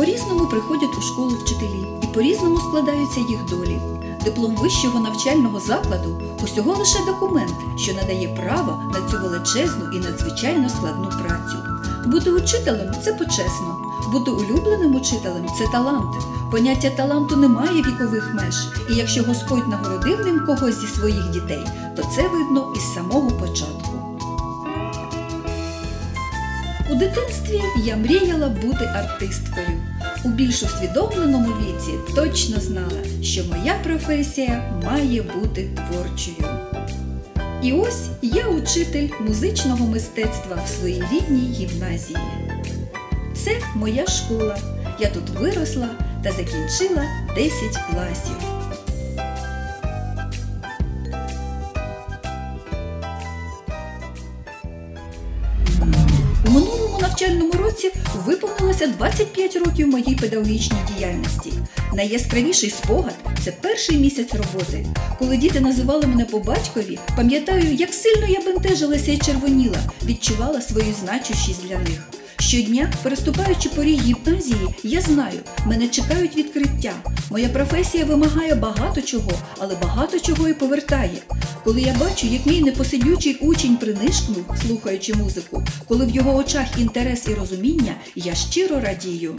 По-різному приходять у школу вчителі і по-різному складаються їх долі. Диплом вищого навчального закладу усього лише документ, що надає право на цю величезну і надзвичайно складну працю. Бути учителем це почесно, бути улюбленим учителем це талант. Поняття таланту не має вікових меж, і якщо Господь нагородив ним когось зі своїх дітей, то це видно із самого початку. У дитинстві я мріяла бути артисткою. У більш усвідомленому віці точно знала, що моя професія має бути творчою. І ось я учитель музичного мистецтва в своїй рідній гімназії. Це моя школа. Я тут виросла та закінчила 10 класів. У навчальному році виповнилося 25 років моїй педагогічній діяльності. Найяскравіший спогад це перший місяць роботи. Коли діти називали мене по батькові, пам'ятаю, як сильно я бентежилася і червоніла, відчувала свою значущість для них. Щодня, переступаючи поріг гімназії, я знаю, мене чекають відкриття. Моя професія вимагає багато чого, але багато чого і повертає. Коли я бачу, як мій непосидючий учень принишкнув, слухаючи музику, коли в його очах інтерес і розуміння, я щиро радію.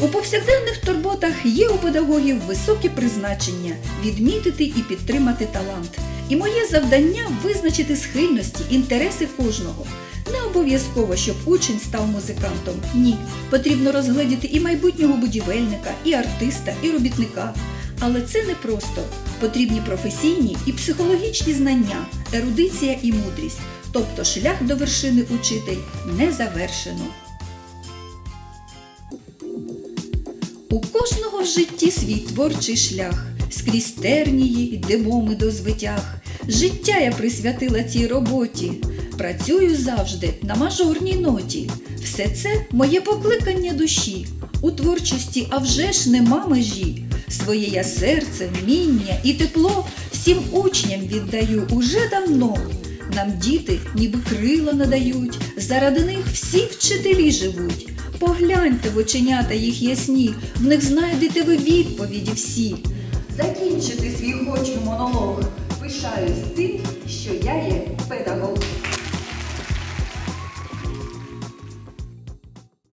У повсякденних турботах є у педагогів високі призначення відмітити і підтримати талант. І моє завдання визначити схильності, інтереси кожного. Не обов'язково, щоб учень став музикантом. Ні, потрібно розгледіти і майбутнього будівельника, і артиста, і робітника. Але це не просто. Потрібні професійні і психологічні знання, ерудиція і мудрість. Тобто шлях до вершини учитель не завершено. У кожного в житті свій творчий шлях, скрізь тернії йдемо ми до звитяг. Життя я присвятила цій роботі, працюю завжди на мажорній ноті. Все це моє покликання душі. У творчості, а вже ж нема межі. Своє я серце, вміння і тепло всім учням віддаю уже давно. Нам діти ніби крила надають, заради них всі вчителі живуть. Погляньте в оченята їх ясні, в них знайдете ви відповіді всі. Закінчити свій хочу монолог. Пишаюсь тим, що я є педагог.